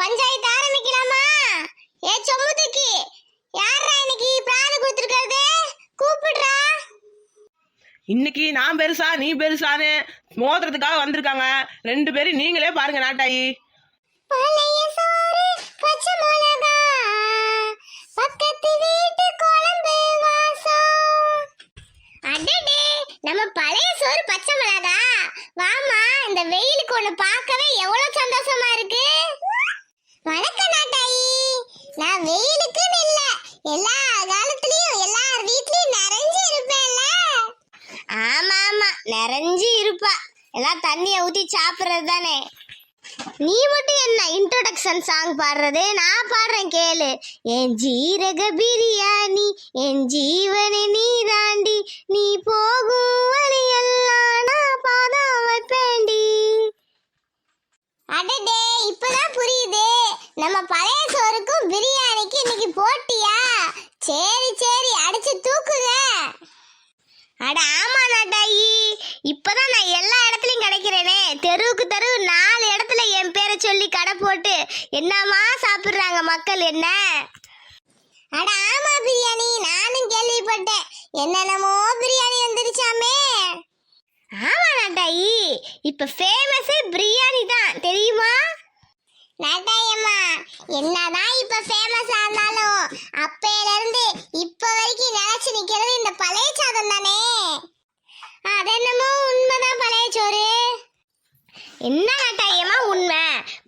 பஞ்சாயத்து ஆரம்பிக்கலாமா? ஏ சொமுதுக்கு யாரா இன்னைக்கு பிராணி கொடுத்துருக்கிறது? கூப்பிடுறா. இன்னைக்கு நான் பெருசா நீ பெருசான்னு மோதுறதுக்காக வந்திருக்காங்க. ரெண்டு பேரும் நீங்களே பாருங்க நாட்டாயி. நம்ம பழைய சோறு பச்சை மிளகா. வாமா இந்த வெயிலுக்கு ஒண்ணு பார்க்கவே எவ்வளவு சந்தோஷமா இருக்கு. வணக்கம் நாட்டாயி. நான் வெயிலுக்குன்னு இல்ல எல்லா காலத்துலயும் எல்லார் வீட்லயும் நிறைஞ்சு இருப்பேன்ல. ஆமா ஆமா நிறைஞ்சு இருப்பா. எல்லாம் தண்ணியை ஊத்தி சாப்பிடுறது தானே நீ மட்டும் என்ன இன்ட்ரோடக்ஷன் சாங் பாடுறது? நான் பாடுறேன் கேளு. என் ஜீரக பிரியாணி என் ஜீவனி நீ தாண்டி நீ போகும் வழியெல்லாம் நான் பாதம் வைப்பேண்டி அடடே இப்பதான் புரியுது. நம்ம பழைய சோறுக்கும் பிரியாணிக்கு இன்னைக்கு போட்டியா? சரி சரி அடிச்சு தூக்குங்க அட ஆமா நாட்டாயி. இப்பதான் நான் எல்லா இடத்துலயும் கிடைக்கிறேனே. தெருவுக்கு தெருவு நான் இடத்துல என் பேரை சொல்லி கடை என்னம்மா என்னமா சாப்பிடுறாங்க மக்கள் என்ன? அட ஆமா பிரியாணி நானும் கேள்விப்பட்டேன். என்னென்னமோ பிரியாணி வந்துருச்சாமே ஆமா நாட்டாயி இப்ப ஃபேமஸே பிரியாணி தான். தெரியுமா? நாட்டாயம்மா என்னதான் இப்ப ஃபேமஸ் ஆனாலும் அப்பையில இருந்து இப்ப வரைக்கும் நினைச்சு நிக்கிறது இந்த பழைய சாதம் தானே? அதென்னமோ உண்மைதான் பழைய சோறு. என்ன நாட்டாயம்மா உண்மை?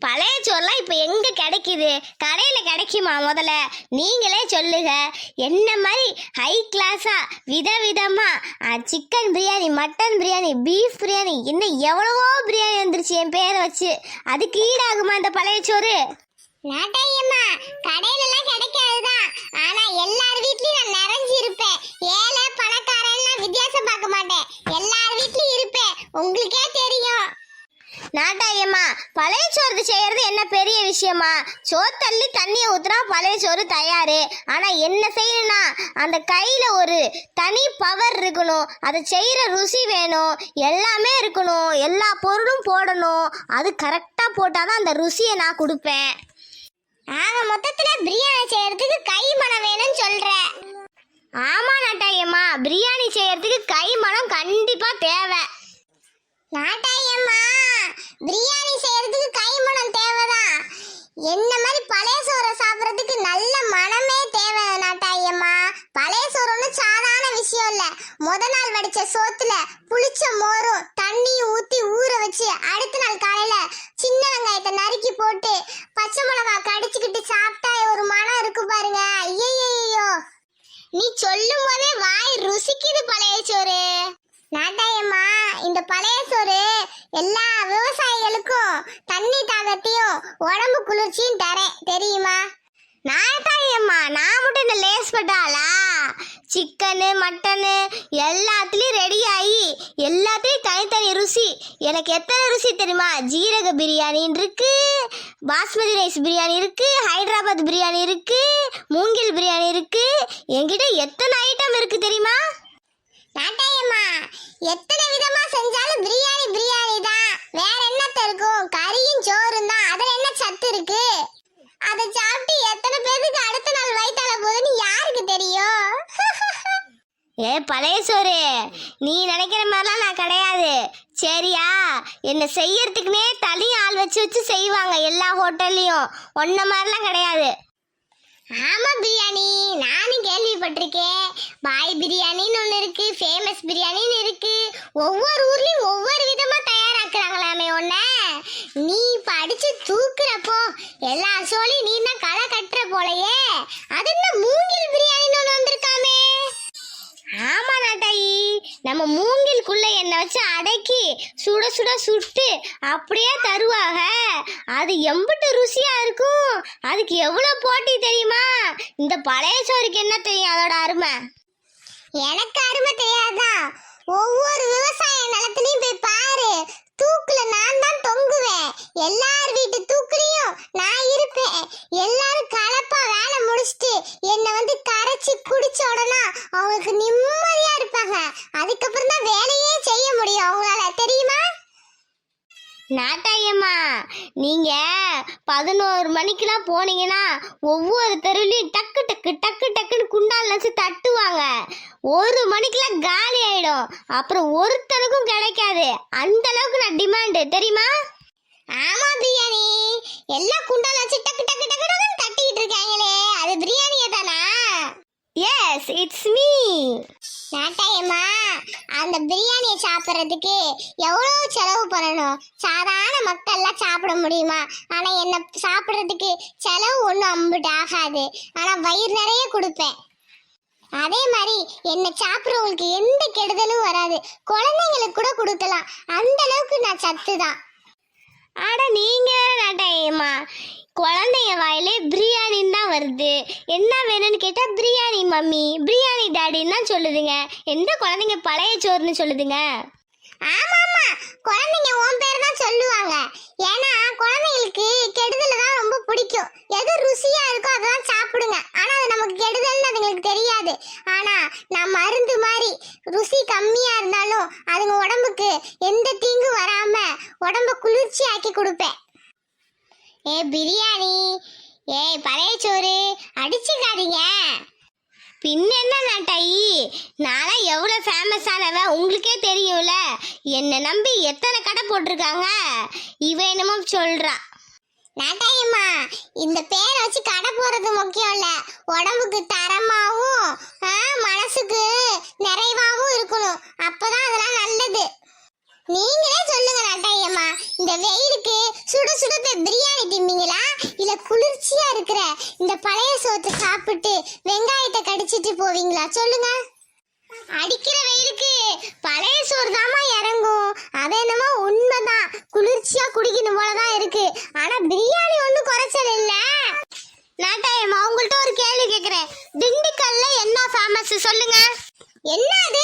பழைய சோறுலாம் இப்போ எங்கே கிடைக்குது? கடையில் கிடைக்குமா முதல்ல? நீங்களே சொல்லுங்க. என்ன மாதிரி ஹை கிளாஸாக விதவிதமாக chicken biryani mutton biryani beef biryani இன்னும் எவ்வளவோ பிரியாணி வந்துருச்சு என் பேரை வச்சு. அதுக்கு ஈடாகுமா இந்த பழைய சோறு? நாட்டாயம்மா கடையிலலாம் கிடைக்காதுதான். ஆனா எல்லார் வீட்லயும் நான் நிறைஞ்சு இருப்பேன். ஏழை பணக்காரன்லாம் வித்தியாசம் பார்க்க மாட்டேன். எல்லார் வீட்லயும் இருப்பேன். உங்களுக்கே தெரியும். நாட்டாயம்மா பழைய சோறு செய்யறது என்ன பெரிய விஷயமா? சோத்தள்ளி தண்ணியை ஊத்துனா பழைய சோறு தயாரு. ஆனா என்ன செய்யணும்னா அந்த கையில ஒரு தனி பவர் இருக்கணும். அதை செய்யற ருசி வேணும். எல்லாமே இருக்கணும். எல்லா பொருளும் போடணும். அது கரெக்டா போட்டாதான் அந்த ருசியை நான் கொடுப்பேன். ஆக மொத்தத்துல பிரியாணி செய்யறதுக்கு கை மனம் வேணும்னு சொல்ற. ஆமா நாட்டாயம்மா. பிரியாணி செய்யறதுக்கு கை மனம் கண்டிப்பா தேவை. நாட்டாயம்மா. பிரியாணி செய்யறதுக்கு கைமணம் தேவைதான் என்ன மாதிரி பழைய சோறை சாப்பிட்றதுக்கு நல்ல மனமே தேவை நாட்டாயம்மா. பழைய சோறு சாதாரண விஷயம் இல்லை. முத நாள் வடிச்ச சோத்துல புளிச்ச மோரும் தண்ணியும் ஊற்றி ஊற வச்சு அடுத்த நாள் காலையில சின்ன வெங்காயத்தை நறுக்கி போட்டு பச்சை மிளகா கடிச்சுக்கிட்டு சாப்பிட்டா ஒரு மனம் இருக்கு பாருங்க. ஐயோ நீ சொல்லும் போதே வாய் ருசிக்குது பழைய சோறு. நாட்டாயம்மா இந்த பழைய சோறு எல்லா விவசாயிகளுக்கும் தண்ணி தாகத்தையும் உடம்பு குளிர்ச்சியும் தரேன். தெரியுமா? நாட்டாயம்மா நான் மட்டும் இந்த லேஸ் பட்டாளா சிக்கனு மட்டனு எல்லாத்துலேயும் ரெடி ஆகி எல்லாத்துலேயும் தனித்தனி ருசி. எனக்கு எத்தனை ருசி தெரியுமா? ஜீரக பிரியாணின்னு இருக்கு பாஸ்மதி ரைஸ் பிரியாணி இருக்கு ஹைதராபாத் பிரியாணி இருக்கு மூங்கில் பிரியாணி இருக்கு. என்கிட்ட எத்தனை ஐட்டம் இருக்கு தெரியுமா? நாட்டாயம்மா எத்தனை விதமா செஞ்சாலும் பிரியாணி பிரியாணி தான். வேற என்னத்த இருக்கும் கறியும் சோறும் தான். அதுல என்ன சத்து இருக்கு? அதை சாப்பிட்டு எத்தனை பேருக்கு அடுத்த நாள் வயிற்றால போகுதுன்னு யாருக்கு தெரியும்? ஏ பழைய சோறு. நீ நினைக்கிற மாதிரிலாம் நான் கிடையாது. சரியா? என்னை செய்யறதுக்குமே தனி ஆள் வச்சு வச்சு செய்வாங்க எல்லா ஹோட்டல்லையும். ஒன்ன மாதிரிலாம் கிடையாது. ஆமா பிரியாணி. நானும் கேள்விப்பட்டிருக்கேன். பாய் பிரியாணின்னு ஒன்று இருக்கு ஃபேமஸ் பிரியாணின்னு இருக்கு. ஒவ்வொரு ஊர்லயும் ஒவ்வொரு விதமா தயாராக்குறாங்களாமே ஒன்ன நீ படிச்சு தூக்குறப்போ எல்லா சோழியும் நீ தான் களை கட்டுற போல வச்சு அடக்கி சுட சுட சுட்டு அப்படியே தருவாங்க. அது எம்பிட்டு ருசியா இருக்கும். அதுக்கு எவ்வளவு போட்டி தெரியுமா? இந்த பழைய சோறுக்கு என்ன தெரியும் அதோட அருமை? எனக்கு அருமை தெரியாதான் ஒவ்வொரு விவசாய நிலத்துலையும் போய் பாரு. தூக்குல நான் தான் தொங்குவேன். எல்லார் வீட்டு தூக்குலையும் நான் இருப்பேன். எல்லாரும் கலப்பா வேலை முடிச்சிட்டு என்னை வந்து கரைச்சி குடிச்ச உடனே அவங்களுக்கு நிம்மதியா இருப்பாங்க. அதுக்கப்புறம் தான் வேலையே செய்ய முடியும் அவங்களால தெரியுமா நாட்டாயம்மா நீங்க பதினோரு மணிக்கெல்லாம் போனீங்கன்னா ஒவ்வொரு தெருவிலையும் டக்கு டக்கு டக்கு டக்குன்னு குண்டால் வச்சு தட்டுவாங்க. ஒரு மணிக்கெல்லாம் காலி ஆயிடும். அப்புறம் ஒருத்தனுக்கும் கிடைக்காது. அந்த அளவுக்கு நான் டிமாண்டு தெரியுமா? ஆமா பிரியாணி. எல்லாம் குண்டால் வச்சு டக்கு டக்கு டக்கு டக்குன்னு தட்டிக்கிட்டு இருக்காங்களே. அது பிரியாணியே தானா எஸ் இட்ஸ் மீ நாட்டாயம்மா அந்த பிரியாணியை சாப்பிட்றதுக்கு எவ்வளோ செலவு பண்ணணும்? சாதாரண மக்கள்லாம் சாப்பிட முடியுமா? ஆனால் என்னை சாப்பிட்றதுக்கு செலவு ஒன்றும் அம்பிட்டு ஆகாது. ஆனால் வயிறு நிறைய கொடுப்பேன். அதே மாதிரி என்னை சாப்பிட்றவங்களுக்கு எந்த கெடுதலும் வராது. குழந்தைங்களுக்கு கூட கொடுக்கலாம். அந்த அளவுக்கு நான் சத்து தான் ஆனால் நீங்கள் நாட்டாயம்மா குழந்தைங்க வாயிலே பிரியாணின்னு தான் வருது. என்ன வேணும்னு கேட்டால் பிரியாணி மம்மி. பிரியாணி டாடின்னு தான் சொல்லுதுங்க. எந்த குழந்தைங்க பழைய சோறுன்னு சொல்லுதுங்க? ஆமா ஆமா குழந்தைங்க உன் பேர் தான் சொல்லுவாங்க. ஏன்னா குழந்தைங்களுக்கு கெடுதல் தான் ரொம்ப பிடிக்கும். எது ருசியா இருக்கோ அதெல்லாம் சாப்பிடுங்க. ஆனா அது நமக்கு கெடுதல்னு அதுங்களுக்கு தெரியாது. ஆனா நான் மருந்து மாதிரி ருசி கம்மியா இருந்தாலும் அதுங்க உடம்புக்கு எந்த தீங்கும் வராம உடம்ப குளிர்ச்சி ஆக்கி கொடுப்பேன். ஏ பிரியாணி. ஏய் பழைய சோறு. அடிச்சுக்காதீங்க. பின்ன என்ன நாட்டாயி? நான்லாம் எவ்வளோ ஃபேமஸ் ஆனவன் உங்களுக்கே தெரியும்ல. என்னை நம்பி எத்தனை கடை போட்டிருக்காங்க? இவ என்னமோ சொல்றா. நாட்டாயம்மா இந்த பேரை வச்சு கடை போறது முக்கியம் இல்ல உடம்புக்கு தரமாவும் மனசுக்கு நிறைவாகவும் இருக்கணும். அப்பதான் அதெல்லாம் நல்லது. நீங்களே சொல்லுங்க நாட்டாயம்மா இந்த வெயிலுக்கு சுட சுட பிரியாணி திம்பிங்களா குளிர்ச்சியா இருக்கிற இந்த பழைய சோத்தை சாப்பிட்டு வெங்காயத்தை கடிச்சிட்டு போவீங்களா? சொல்லுங்க. அடிக்கிற வெயிலுக்கு பழைய சோறு தாமா இறங்கும். அது என்னமோ உண்மைதான். குளிர்ச்சியா குடிக்கணும் போலதான் இருக்கு. ஆனா பிரியாணி ஒண்ணும் குறைச்சல் இல்ல நாட்டாயம்மா உங்கள்ட்ட ஒரு கேள்வி கேக்குறேன். திண்டுக்கல்ல என்ன ஃபேமஸ் சொல்லுங்க. என்னது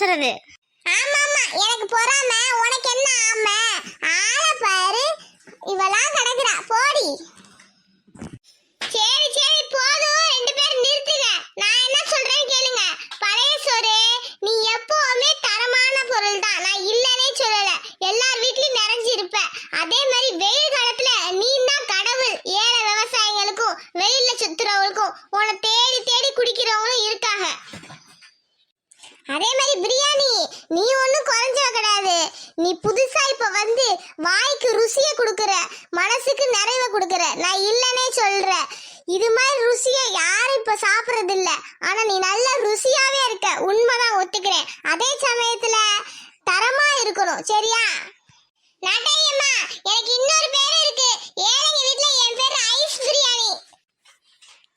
さらね、அதே மாதிரி பிரியாணி நீ ஒன்றும் குறைஞ்சவ கிடையாது நீ புதுசா இப்ப வந்து வாய்க்கு ருசியை கொடுக்குற மனசுக்கு நிறைவை கொடுக்குற. நான் இல்லைன்னே சொல்றேன் இது மாதிரி ருசியை யாரும் இப்ப சாப்பிடுறது இல்ல ஆனா நீ நல்ல ருசியாவே இருக்க. உண்மைதான் ஒத்துக்கிறேன். அதே சமயத்துல தரமா இருக்கணும். சரியா? நாட்டாயம்மா எனக்கு இன்னொரு பேர் இருக்கு ஏழைங்க வீட்ல என் பேர் ஐஸ் பிரியாணி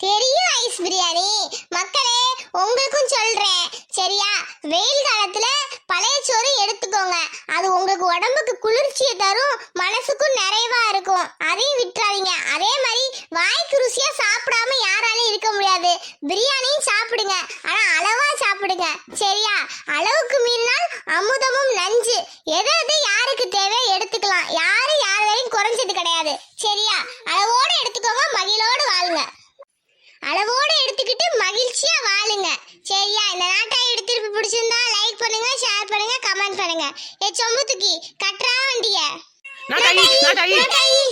தெரியும் ஐஸ் பிரியாணி. மக்களே உங்களுக்கும் சொல்றேன். சரியா? வெயில் காலத்துல பழைய சோறு எடுத்துக்கோங்க. அது உங்களுக்கு உடம்புக்கு குளிர்ச்சியை தரும் மனசுக்கும் நிறைவா இருக்கும். அதையும் விட்டுறாதீங்க. அதே மாதிரி வாய்க்கு ருசியா சாப்பிடாம யாராலையும் இருக்க முடியாது. பிரியாணியும் சாப்பிடுங்க. ஆனா அளவா சாப்பிடுங்க. சரியா? அளவுக்கு மீறினால் அமுதமும் நஞ்சு. எது எது யாருக்கு தேவை எடுத்துக்கலாம். யாரும் யாரையும் குறைஞ்சது கிடையாது. சரி மகிழ்ச்சியா வாழுங்க. சரியா? இந்த நாட்டாய் எடுத்திருப்பு பிடிச்சிருந்தா லைக் பண்ணுங்க ஷேர் பண்ணுங்க கமெண்ட் பண்ணுங்க. ஏ சொம்புத்துக்கி கட்டுறா வண்டிய. நாட்டாயி நாட்டாயி. நாட்டாயி.